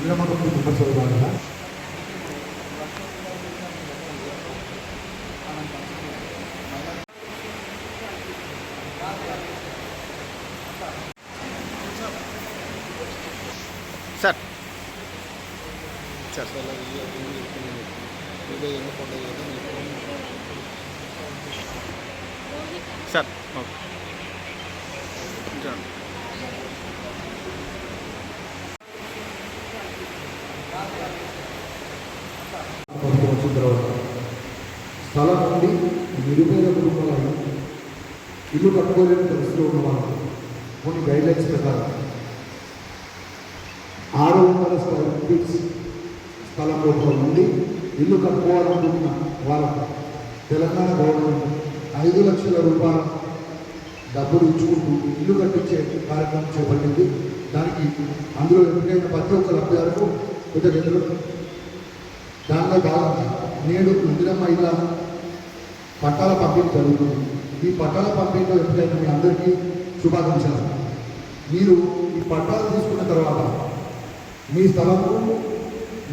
நீளமாக போய் நம்பர் சொல்லுவாங்களா sir sir sir sir okay. వచ్చిన తర్వాత స్థలం నుండి నిరుపేద కుటుంబాలను ఇల్లు కట్టుకోలేని పరిస్థితిలో ఉన్న వాళ్ళు కొన్ని గైడ్లైన్స్ ప్రకారం ఆరు వందల స్క్వేర్ ఫీట్స్ స్థలం లోపల నుండి ఇల్లు కట్టుకోవాలనుకుంటున్న వాళ్ళకు తెలంగాణ గవర్నమెంట్ ఐదు లక్షల రూపాయల డబ్బులు ఇచ్చుకుంటూ ఇల్లు కట్టించే కార్యక్రమం చేపట్టింది. దానికి అందులో ఎప్పుడైనా ప్రతి ఒక్క లబ్ధిదారుకు కృతజ్ఞతలు దానిలో భాగంగా నేడు ఇందిరమ్మ ఇళ్ళ పట్టాల పంపిణీ జరుగుతుంది. ఈ పట్టాల పంపిణీలో ఎప్పుడైనా మీ అందరికీ శుభాకాంక్షలు. మీరు ఈ పట్టాలు తీసుకున్న తర్వాత మీ స్థలంకు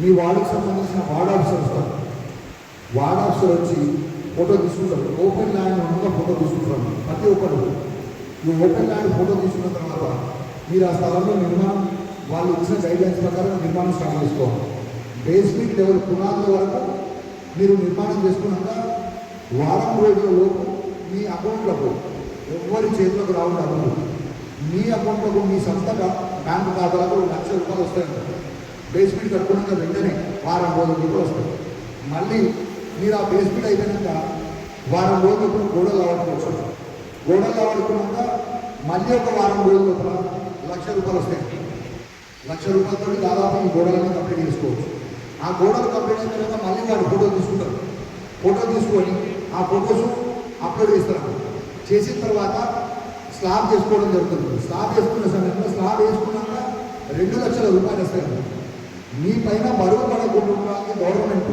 మీ వార్డుకు సంబంధించిన వార్డ్ ఆఫీసర్ వస్తారు. వార్డ్ ఆఫీసర్ వచ్చి ఫోటో తీసుకుంటారు. ఓపెన్ ల్యాండ్ ఉండగా ఫోటో తీసుకుంటారు. ప్రతి ఒక్కరు. ఈ ఓపెన్ ల్యాండ్ ఫోటో తీసుకున్న తర్వాత మీరు ఆ స్థలంలో నిర్మాణం వాళ్ళు ఇచ్చిన గైడ్లైన్స్ ప్రకారం నిర్మాణం స్టార్ట్ చేసుకోవాలి. బేస్మెంట్ లెవెల్ పునాదుల వరకు మీరు నిర్మాణం చేసుకున్నాక వారం రోజుల్లో మీ అకౌంట్లకు ఎవరి చేతులకు రావడం అవ్వదు మీ అకౌంట్లకు మీ సంస్థ బ్యాంకు ఖాతాలకు లక్ష రూపాయలు వస్తాయంట. బేస్మెంట్ కట్టుకున్నాక వెంటనే వారం రోజుల కూడా వస్తాయి. మళ్ళీ మీరు ఆ బేస్మెంట్ అయిపోయినాక వారం రోజులకు గోడలు ఆడుకోవచ్చు గోడలు ఆడుకున్నాక మళ్ళీ ఒక వారం రోజుల లోపల లక్ష రూపాయలు వస్తాయి. లక్ష రూపాయలతో దాదాపు ఈ గోడలన్నీ కంప్లీట్ చేసుకోవచ్చు. ఆ గోడలు కంప్లీట్ అయిన తర్వాత మళ్ళీ వాడు ఫోటో తీసుకుంటారు ఫోటో తీసుకొని ఆ ఫొటోస్ అప్లోడ్ చేస్తారు చేసిన తర్వాత స్లాబ్ చేసుకోవడం జరుగుతుంది. స్లాబ్ చేసుకున్న సమయంలో స్లాబ్ వేసుకున్నాక రెండు లక్షల రూపాయలు వస్తాయి మీ పైన బరువు పడకుండా గవర్నమెంట్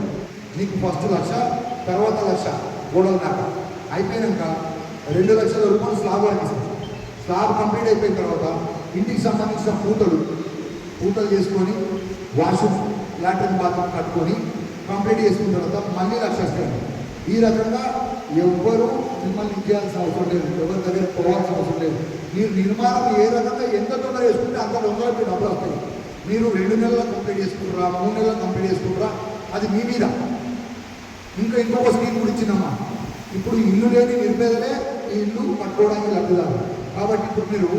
మీకు ఫస్ట్ లక్ష తర్వాత లక్ష గోడల దాకా. అయిపోయినాక రెండు లక్షల రూపాయలు స్లాబ్ అనిపిస్తుంది స్లాబ్ కంప్లీట్ అయిపోయిన తర్వాత ఇంటికి సంబంధించిన పూతలు పూటలు చేసుకొని వాష్రూమ్ లాట్రిన్ బాత్రూమ్ కట్టుకొని కంప్లీట్ చేసుకున్న తర్వాత మళ్ళీ రక్షిస్తాడు ఈ రకంగా ఎవ్వరూ మిమ్మల్ని ఇచ్చేయాల్సిన అవసరం లేదు. ఎవరి దగ్గర పోవాల్సిన అవసరం లేదు. మీరు నిర్మాణం ఏ రకంగా ఎంత తొందర చేసుకుంటే అంత తొందర మీరు డబ్బులు వస్తాయి మీరు రెండు నెలలు కంప్లీట్ చేసుకుంటారా? మూడు నెలలు కంప్లీట్ చేసుకుంటారా? అది మీ మీద. ఇంకా ఇంకొక స్కీమ్ కూడా ఇచ్చిందమ్మా. ఇప్పుడు ఇల్లు లేని నిర్పేదలే ఈ ఇల్లు పట్టుకోవడానికి లబ్ధిదారు. కాబట్టి ఇప్పుడు మీరు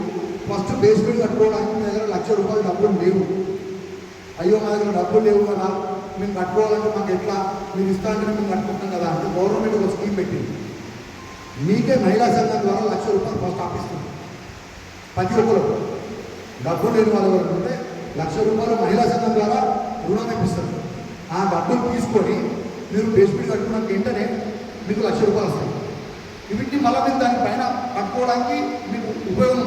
ఫస్ట్ బేస్మెంట్ కట్టుకోవడానికి మీ దగ్గర లక్ష రూపాయలు డబ్బులు లేవు. అయ్యో మా దగ్గర డబ్బులు లేవు కదా. మేము కట్టుకోవాలంటే మాకు ఎట్లా? మీరు ఇస్తా అంటే మేము కట్టుకుంటాం కదా అంటే గవర్నమెంట్ ఒక స్కీమ్ పెట్టింది. మీకే మహిళా సంఘం ద్వారా లక్ష రూపాయలు ఫస్ట్ ఆపిస్తుంది ప్రతి ఒక్కరు. డబ్బులు లేని వాళ్ళ వరకు ఉంటే లక్ష రూపాయలు మహిళా సంఘం ద్వారా రుణం ఇప్పిస్తారు. ఆ డబ్బులు తీసుకొని మీరు బేస్మెంట్ కట్టుకున్నాక వెంటనే మీకు లక్ష రూపాయలు వస్తాయి. వీటిని మళ్ళీ మీరు దానిపైన కట్టుకోవడానికి మీకు ఉపయోగం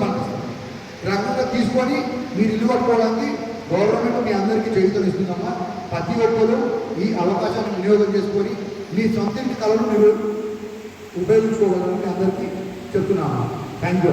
తీసుకొని మీరు ఇల్లు కట్టుకోవడానికి గవర్నమెంట్ మీ అందరికీ చేతులు ఇస్తుందమ్మా. ప్రతి ఒక్కరు ఈ అవకాశాన్ని వినియోగం చేసుకొని మీ సొంత ఇంటి కళను మీరు ఉపయోగించుకోవాలని అందరికీ చెప్తున్నాము. Thank you